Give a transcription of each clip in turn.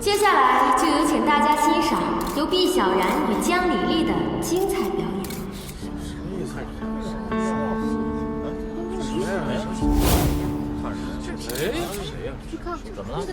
接下来就有请大家欣赏由毕小然与江李丽的精彩表演。怎么怎么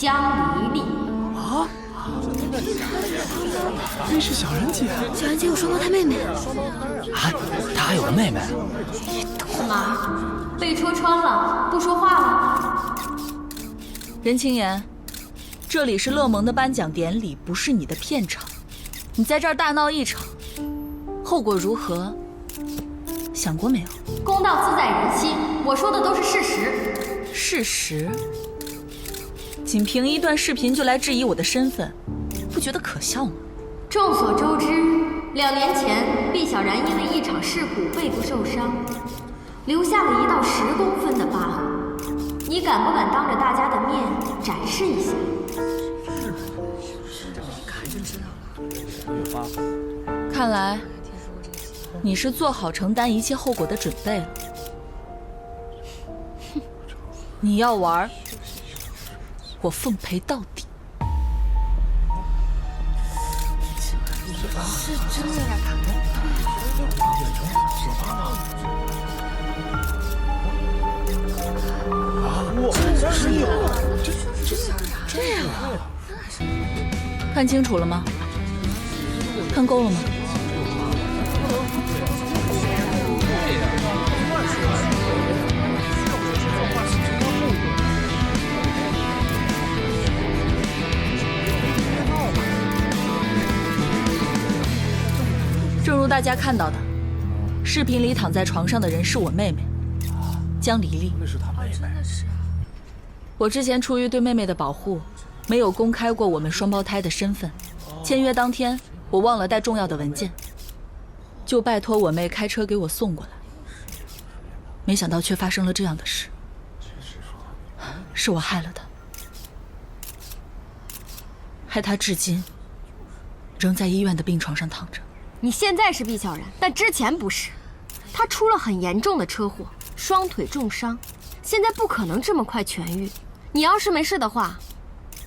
江离丽。那是小然姐小然姐有双胞胎妹妹，啊，她还有个妹妹。干嘛？被戳穿了，不说话了？任清言，这里是乐盟的颁奖典礼，不是你的片场。你在这儿大闹一场，后果如何？想过没有？公道自在人心，我说的都是事实。事实，仅凭一段视频就来质疑我的身份，不觉得可笑吗？众所周知，两年前毕小然因为一场事故背部受伤，留下了一道十公分的疤痕。你敢不敢当着大家的面展示一下？看来你是做好承担一切后果的准备了。哼，你要玩，我奉陪到底。是真的呀？看清楚了吗？看够了吗？大家看到的，视频里躺在床上的人是我妹妹江离丽。我之前出于对妹妹的保护，没有公开过我们双胞胎的身份。签约当天，我忘了带重要的文件，就拜托我妹开车给我送过来。没想到却发生了这样的事，是我害了她，害她至今仍在医院的病床上躺着。你现在是毕小然，但之前不是。他出了很严重的车祸，双腿重伤，现在不可能这么快痊愈。你要是没事的话，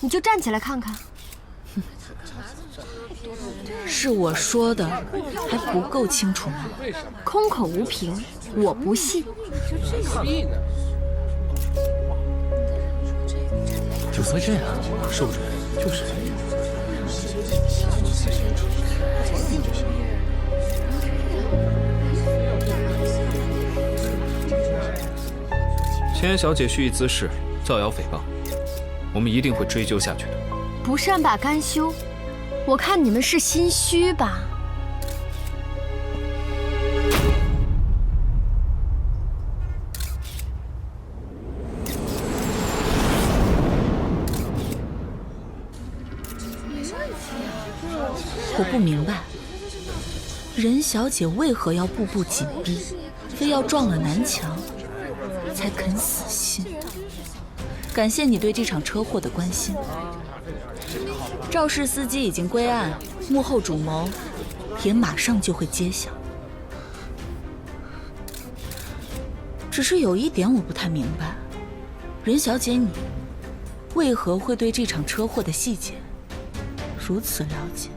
你就站起来看看。是我说的还不够清楚吗？空口无凭，我不信。就算这样，受准就是。千小姐蓄意滋事，造谣诽谤，我们一定会追究下去的。不善罢甘休，我看你们是心虚吧？我不明白，任小姐为何要步步紧逼，非要撞了南墙才肯死心。感谢你对这场车祸的关心。肇事司机已经归案，幕后主谋也马上就会揭晓。只是有一点我不太明白，任小姐你为何会对这场车祸的细节如此了解？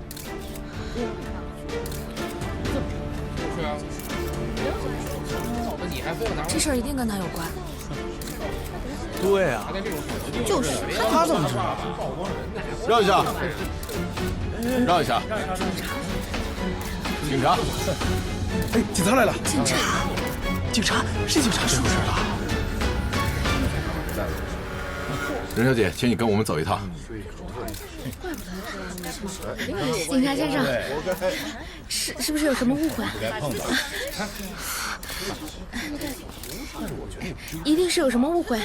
这事儿一定跟他有关。对啊，就是他怎么知道？让一下，让一下。警察，哎，警察来了！警察，警察是警察是不是啊？任小姐，请你跟我们走一趟。警察先生，是是不是有什么误会？一定是有什么误会。